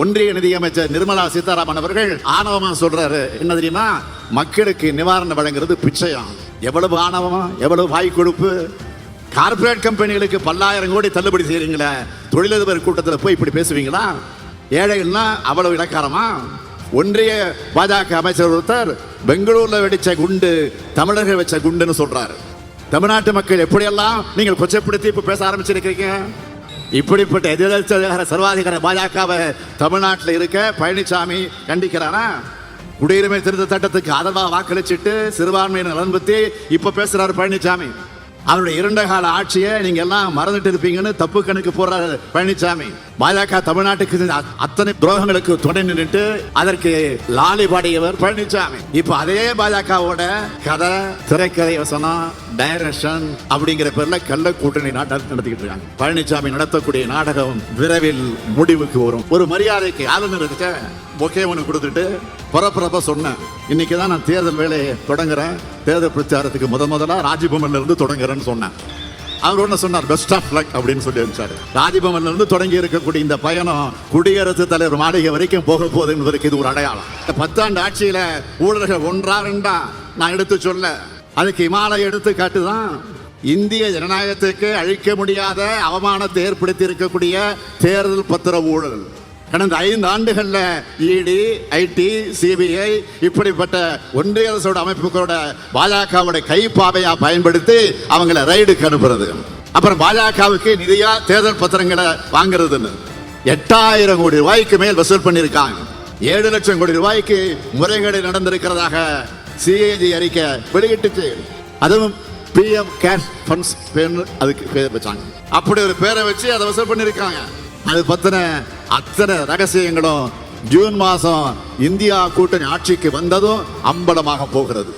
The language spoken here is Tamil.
ஒன்றிய நிதியமைச்சர் நிர்மலா சீதாராமன் அவர்கள் ஆணவமா சொல்றாரு. என்ன தெரியுமா? மக்களுக்கு நிவாரணம் வழங்குறது பிச்சையம். எவ்வளவு ஆணவமா? எவ்வளவு வாய் கொழுப்பு? கார்ப்பரேட் கம்பெனிகளுக்கு பல்லாயிரம் கோடி தள்ளுபடி செய்யறீங்களே தொழிலதிபர் கூட்டத்தில் போய் இப்படி பேசுவீங்களா? ஏழைகள்னா அவ்வளவு இலக்காரமா? ஒன்றிய பாஜக அமைச்சர் ஒருத்தர் பெங்களூர்ல வெடிச்ச குண்டு தமிழர்கள் வச்ச குண்டுன்னு சொல்றாரு. தமிழ்நாட்டு மக்கள் எப்படியெல்லாம் நீங்கள் கொச்சப்படுத்தி இப்ப பேச ஆரம்பிச்சிருக்கீங்க இப்படிப்பட்ட எதிர்கட்சியாளர் சர்வாதிகார பாஜகவை தமிழ்நாட்டில் இருக்க பழனிசாமி கண்டிக்கிறாரா? குடியுரிமை திருத்த சட்டத்துக்கு ஆதரவாக வாக்களிச்சிட்டு சிறுபான்மையினர் நலன் பத்தி இப்போ பேசுகிறார் பழனிசாமி அவருடைய இரண்ட கால ஆட்சியை நீங்க எல்லாம் மறந்துட்டு இருப்பீங்கன்னு தப்பு கணக்கு போடுறாரு பழனிசாமி பாஜக தமிழ்நாட்டுக்கு அத்தனை துரோகங்களுக்கு துணை நின்றுட்டு அதற்கு லாலி பாடியவர் பழனிசாமி இப்ப அதே பாஜகவோட கதை திரைக்கதை வசனம் டைரக்ஷன் அப்படிங்கிற பேர்ல கள்ள கூட்டணி நாட்டம் நடத்திக்கிட்டு இருக்காங்க. பழனிசாமி நடத்தக்கூடிய நாடகம் விரைவில் முடிவுக்கு வரும். ஒரு மரியாதைக்கு ஆளுநருக்கு பொக்கே ஒன்று கொடுத்துட்டு பரபரப்பாக சொன்னேன். இன்னைக்கு தான் நான் தேர்தல் வேலையை தொடங்குறேன். தேர்தல் பிரச்சாரத்துக்கு முத முதலாக ராஜ்பவன்ல இருந்து தொடங்குறேன்னு சொன்னேன். அவர் ஒன்று சொன்னார் பெஸ்ட் ஆஃப் லக் அப்படின்னு சொல்லி அனுப்பிச்சாரு. ராஜ்பவன்ல இருந்து தொடங்கி இருக்கக்கூடிய இந்த பயணம் குடியரசுத் தலைவர் மாளிகை வரைக்கும் போக போகுது என்பதற்கு இது ஒரு அடையாளம். இந்த பத்தாண்டு ஆட்சியில் ஊழல்கள் ஒன்றா ரெண்டா? நான் எடுத்து சொல்ல அதுக்கு இமாலய எடுத்து காட்டுதான் இந்திய ஜனநாயகத்துக்கு அழிக்க முடியாத அவமானத்தை ஏற்படுத்தி இருக்கக்கூடிய தேர்தல் பத்திர ஊழல். கடந்த ஐந்து ஆண்டுகளில் இடி ஐடி சிபிஐ இப்படிப்பட்ட ஒன்றிய அரசோட அமைப்புகளோட பாஜகவுடைய கைப்பாவையா பயன்படுத்தி அவங்கள ரைடுக்கு அனுப்புறது. அப்புறம் பாஜகவுக்கு நிதியா தேர்தல் பத்திரங்களை வாங்குறதுன்னு. எட்டாயிரம் கோடி ரூபாய்க்கு மேல் வசூல் பண்ணியிருக்காங்க. ஏழு லட்சம் கோடி ரூபாய்க்கு முறைகேடு நடந்திருக்கிறதாக சிஏஜி அறிக்கை வெளியிட்டுச்சு. அதுவும் பிஎம் கேஷ் ஃபண்ட்ஸ் அதுக்கு பேர் வச்சாங்க. அப்படி ஒரு பேரை வச்சு அதை வசூல் பண்ணியிருக்காங்க. அது பத்தின அத்தனை ரகசியங்களும் ஜூன் மாதம் இந்தியா கூட்டணி ஆட்சிக்கு வந்ததும் அம்பலமாக போகிறது.